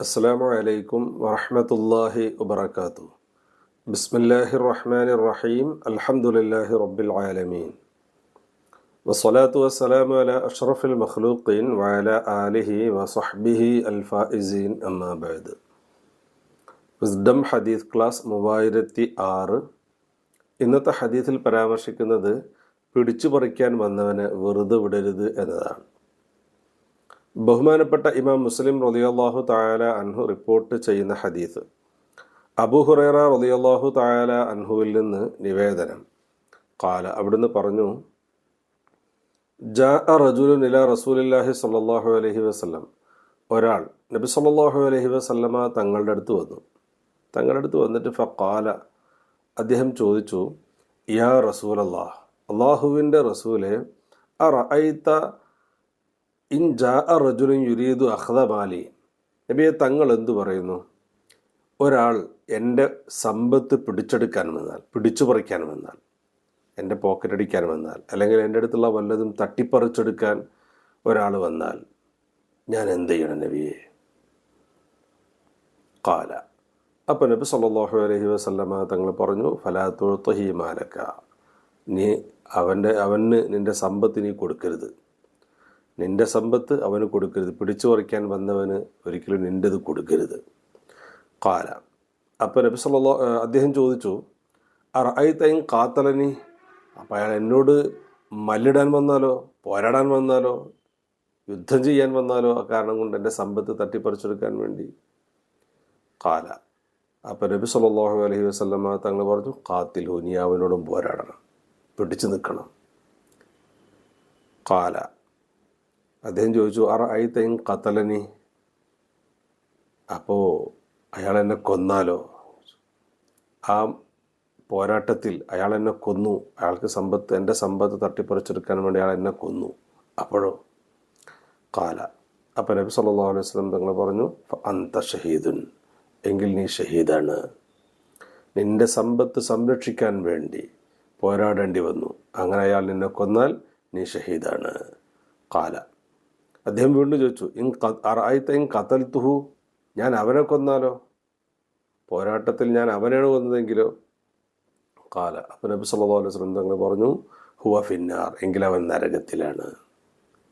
അസ്സാമു അലൈക്കും വറഹമത്തല്ലാഹി വബർക്കാത്തു ബിസ്മില്ലാഹി റഹ്മാൻ റഹീം അൽഹമുല്ലാഹി റബ്ബിൽ ആലമീൻ വസ്സലാത്തു വസ്സലാമു അല അഷ്റഫുൽ മഖ്ലൂഖീൻ വഅല ആലിഹി വസഹ്ബിഹി അൽ ഫായിസീൻ അമ്മാബാദ് വിസ്ഡം ഹദീസ് ക്ലാസ് മൂവായിരത്തി ആറ് ഇന്നത്തെ ഹദീസിൽ പരാമർശിക്കുന്നത് പിടിച്ചു പറിക്കാൻ വന്നവനെ വെറുതെ വിടരുത് എന്നതാണ്. ബഹുമാനപ്പെട്ട ഇമാം മുസ്ലിം റളിയല്ലാഹു തായാല അൻഹു റിപ്പോർട്ട് ചെയ്യുന്ന ഹദീസ്. അബു ഹുറൈറ റളിയല്ലാഹു തായാല അൻഹുവിൽ നിന്ന് നിവേദനം. കാല അവിടുന്ന് പറഞ്ഞു ജാ റജുലുൻ ഇല റസൂലില്ലാഹി സല്ലാഹു അലഹി വസ്ലം ഒരാൾ നബി സല്ലാഹു അലഹി വസല്ലമ തങ്ങളുടെ അടുത്ത് വന്നു. തങ്ങളുടെ അടുത്ത് വന്നിട്ട് ഫക്കാല അദ്ദേഹം ചോദിച്ചു യാ റസൂലല്ലാഹ് അള്ളാഹുവിന്റെ റസൂലെ അറഅയ്ത ഇൻ ജാ റജുലുൻ യുരീദു അഹ്ദ മാലി. നബിയെ തങ്ങൾ എന്തു പറയുന്നു? ഒരാൾ എന്റെ സമ്പത്ത് പിടിച്ചെടുക്കാൻ വന്നാൽ പിടിച്ചു പറിക്കാൻ വന്നാൽ എന്റെ പോക്കറ്റ് അടിക്കാൻ വന്നാൽ അല്ലെങ്കിൽ എന്റെ അടുത്തുള്ള വല്ലതും തട്ടിപ്പറിച്ചെടുക്കാൻ ഒരാൾ വന്നാൽ ഞാൻ എന്ത് ചെയ്യണം നബിയെ? കാല അപ്പം നബി സല്ലാഹു അലഹി വസ്ലമ തങ്ങൾ പറഞ്ഞു ഫലാത്തുഹി മാലക്ക നീ അവന്റെ അവന് നിന്റെ സമ്പത്ത് നീ കൊടുക്കരുത്. നിന്റെ സമ്പത്ത് അവന് കൊടുക്കരുത്. പിടിച്ചു പറിക്കാൻ വന്നവന് ഒരിക്കലും നിന്റെത് കൊടുക്കരുത്. കാല അപ്പം നബി സല്ലല്ലാ അദ്ദേഹം ചോദിച്ചു അറൈത്തയും കാത്തലനി അപ്പം അയാൾ എന്നോട് മല്ലിടാൻ വന്നാലോ? പോരാടാൻ വന്നാലോ? യുദ്ധം ചെയ്യാൻ വന്നാലോ? ആ കാരണം കൊണ്ട് എന്റെ സമ്പത്ത് തട്ടിപ്പറിച്ചെടുക്കാൻ വേണ്ടി. കാല അപ്പം നബി സല്ലല്ലാഹു അലൈഹി വസല്ലമ തങ്ങൾ പറഞ്ഞു കാത്തിൽ നീ അവനോടും പോരാടണം. പിടിച്ചു നിൽക്കണം. കാല അദ്ദേഹം ചോദിച്ചു അറ തൈ കത്തലനി അപ്പോൾ അയാൾ എന്നെ കൊന്നാലോ? ആ പോരാട്ടത്തിൽ അയാൾ എന്നെ കൊന്നു. അയാൾക്ക് സമ്പത്ത് എന്റെ സമ്പത്ത് തട്ടിപ്പറിച്ചെടുക്കാൻ വേണ്ടി അയാൾ എന്നെ കൊന്നു. അപ്പോഴോ? കാല അപ്പം നബി സല്ലാ അലൈഹി സ്വലം തങ്ങൾ പറഞ്ഞു അന്ത ഷഹീദുൻ. എങ്കിൽ നീ ഷഹീദാണ്. നിന്റെ സമ്പത്ത് സംരക്ഷിക്കാൻ വേണ്ടി പോരാടേണ്ടി വന്നു. അങ്ങനെ അയാൾ നിന്നെ കൊന്നാൽ നീ ഷഹീദാണ്. കാല അദ്ദേഹം വീണ്ടും ചോദിച്ചു ഇൻ അറായിത്ത ഇൻ കത്തൽ തുഹു ഞാൻ അവനെ കൊന്നാലോ? പോരാട്ടത്തിൽ ഞാൻ അവനെയാണ് കൊന്നതെങ്കിലോ? കാല അപ്പം നബി സല്ലല്ലാഹു അലൈഹി സ്വലം തങ്ങൾ പറഞ്ഞു ഹുവ ഫിന്നാർ. എങ്കിൽ അവൻ നരകത്തിലാണ്.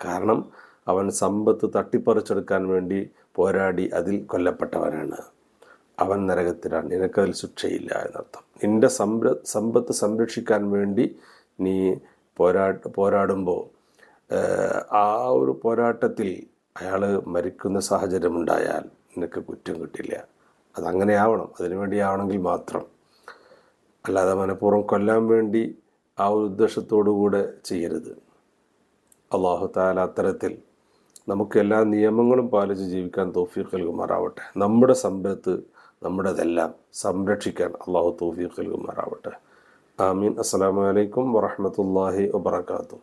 കാരണം അവൻ സമ്പത്ത് തട്ടിപ്പറിച്ചെടുക്കാൻ വേണ്ടി പോരാടി അതിൽ കൊല്ലപ്പെട്ടവനാണ്. അവൻ നരകത്തിലാണ്. നിനക്കതിൽ ശിക്ഷയില്ല എന്നർത്ഥം. നിന്റെ സംര സമ്പത്ത് സംരക്ഷിക്കാൻ വേണ്ടി നീ പോരാ പോരാടുമ്പോൾ ആ ഒരു പോരാട്ടത്തിൽ അയാൾ മരിക്കുന്ന സാഹചര്യമുണ്ടായാൽ നിനക്ക് കുറ്റം കിട്ടില്ല. അതങ്ങനെ ആവണം. അതിനു വേണ്ടി ആവണമെങ്കിൽ മാത്രം. അല്ലാതെ മനഃപൂർവം കൊല്ലാൻ വേണ്ടി ആ ഒരു ഉദ്ദേശത്തോടുകൂടെ ചെയ്യരുത്. അള്ളാഹു താല അത്തരത്തിൽ നമുക്ക് എല്ലാ നിയമങ്ങളും പാലിച്ച് ജീവിക്കാൻ തോഫീഖ് നൽകുമാറാവട്ടെ. നമ്മുടെ സമ്പത്ത് നമ്മുടേതെല്ലാം സംരക്ഷിക്കാൻ അള്ളാഹു തോഫീഖ് നൽകുമാറാവട്ടെ. ആമീൻ. അസ്സലാമലൈക്കും വറഹമത്തല്ലാഹി വബർക്കാത്തു